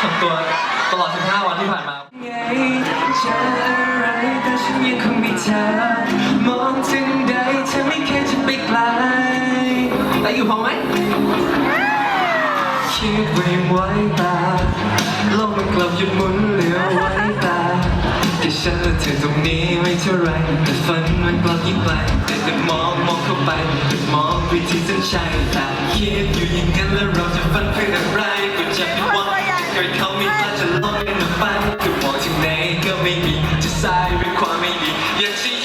ทำตัวตลอด 15 วันที่ผ่านมาคิดไว้ไว้ตาโลกมันกลับหยุดหมุนเหลือไว้ตาแค่ฉันและเธอตรงนี้ไม่เท่าไรแต่ฝันมันกลับยิ่งไกแต่แต่มองมองเข้าไปแต่มองไปที่เส้นชัยแต่คิดอยู่อย่างนั้นแล้วเราจะฝันเพื่ออะไรก็จะเป็นวัน กิดเขาไม่พลาดจะลบเป็นน้ำฟันก็มองที่ไหนก็ไม่มีจะซ้ายหรือขวาไม่มีอย่าชี้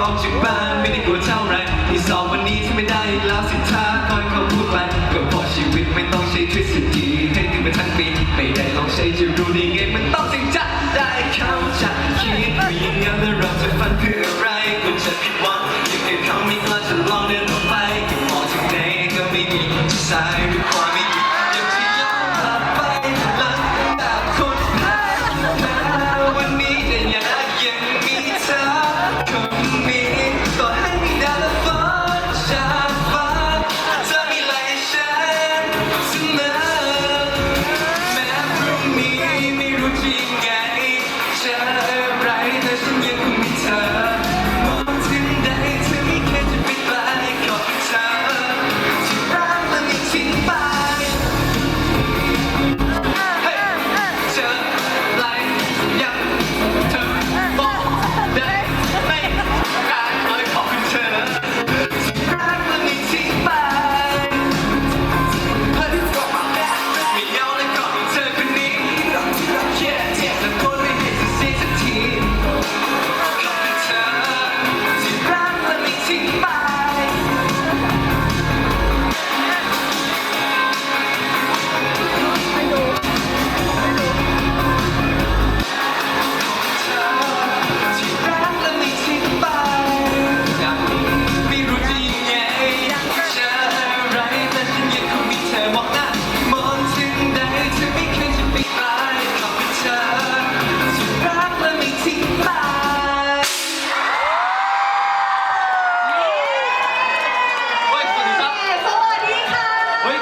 ออกจากบ้านไม่ได้กลัวเท่าไรที่สอบวันนี้ที่ไม่ได้แล้วสิท้าคอยเขาพูดไปก็พอชีวิตไม่ต้องใช้ทฤษฎีให้ถึงไปทั้งปีไม่ได้ลองใช้จะรู้ดี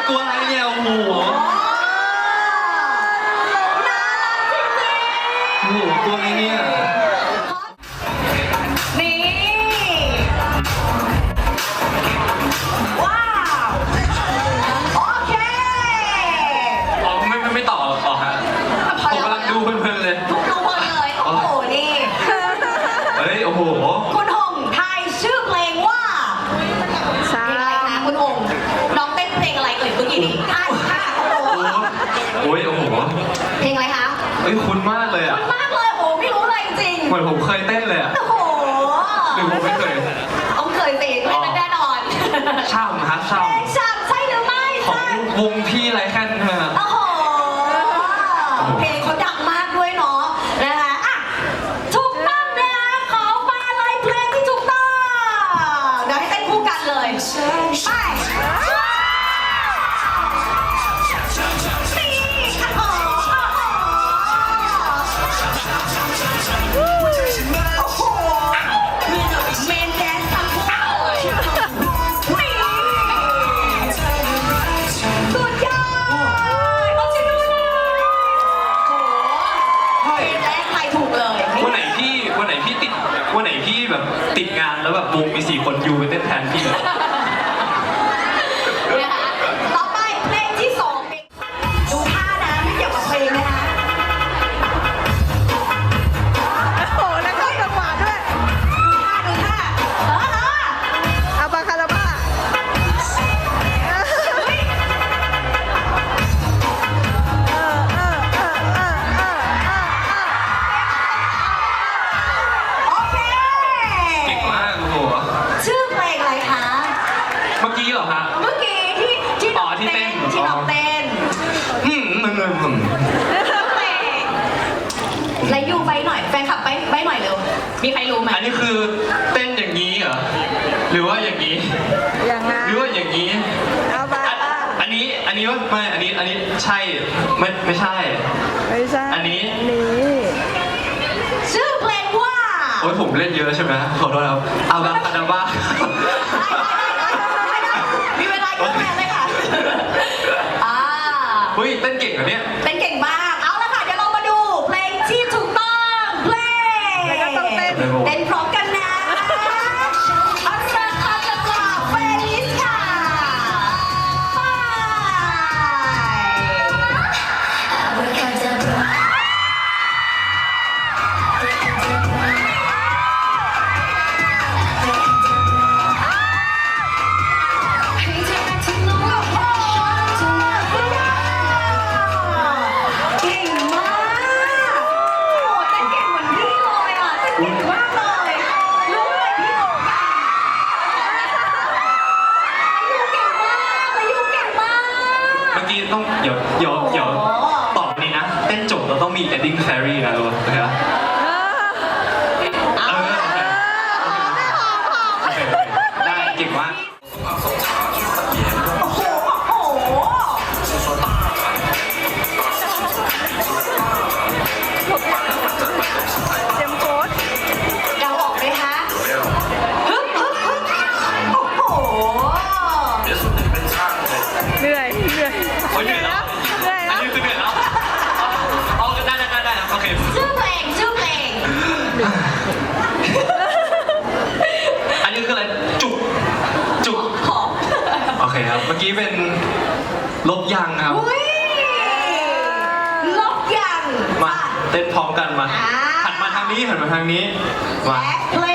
Aqua. ยเต้นเลยอะโอ้โหหรือผมไม่เคยองเคยตีด้วยแน่นอน ช่ำฮะช่ำ ฉากใช่หรือไม่ของวงพี่ไรแค่ มีสี่คนยูไปเต้นแทนพี่เลย ยูไปหน่อยแฟนคลับไปไปหน่อยเร็ว มีใครรู้ไหมอันนี้คือเต้นอย่างนี้เหรอ หรือว่าอย่างนี้ อย่างนั้น หรือว่าอย่างนี้เอาไปอันนี้ อันนี้ว่ไม่ อันนี้ อันนี้ใช่ ไม่ไม่ใช่ ไม่ใช่ อันนี้ นี่ชื่อเพลงว่า โอ้ยผมเล่นเยอะใช่ไหมขอโทษครับเอาบาคาดาบ้ามีเวลาเยอะแยะเลยค่ะ อ่า เฮ้ยเต้น เต้นพร้อมกันมา หันมาทางนี้หันมาทางนี้ มา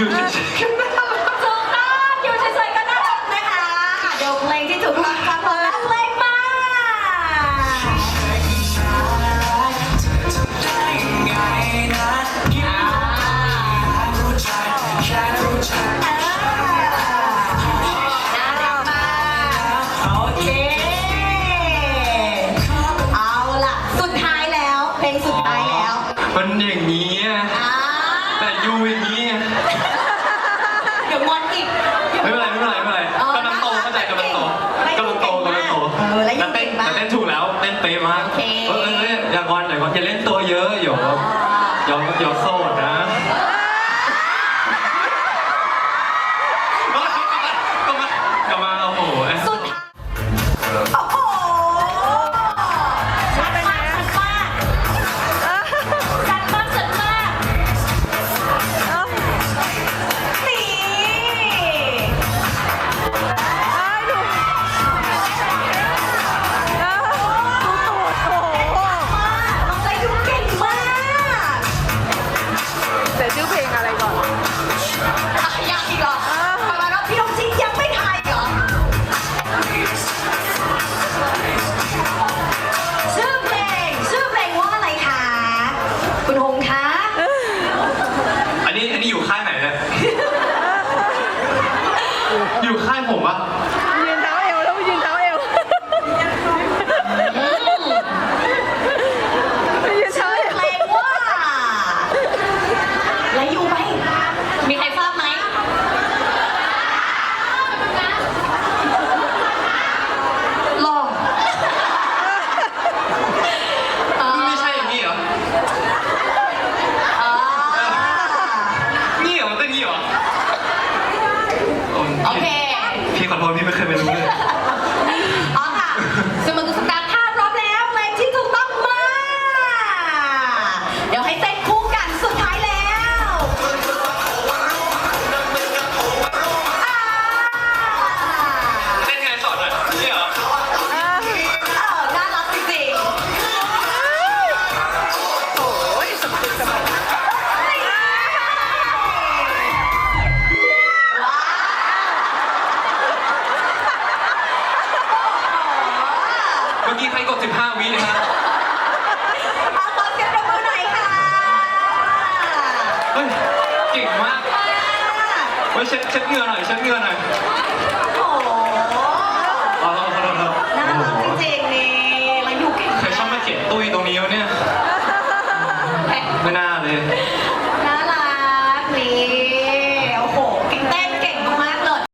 아니 요즘 เป๊ะมากเอออยาก่อนอยาก่อนอย่าเล่นตัวเยอะ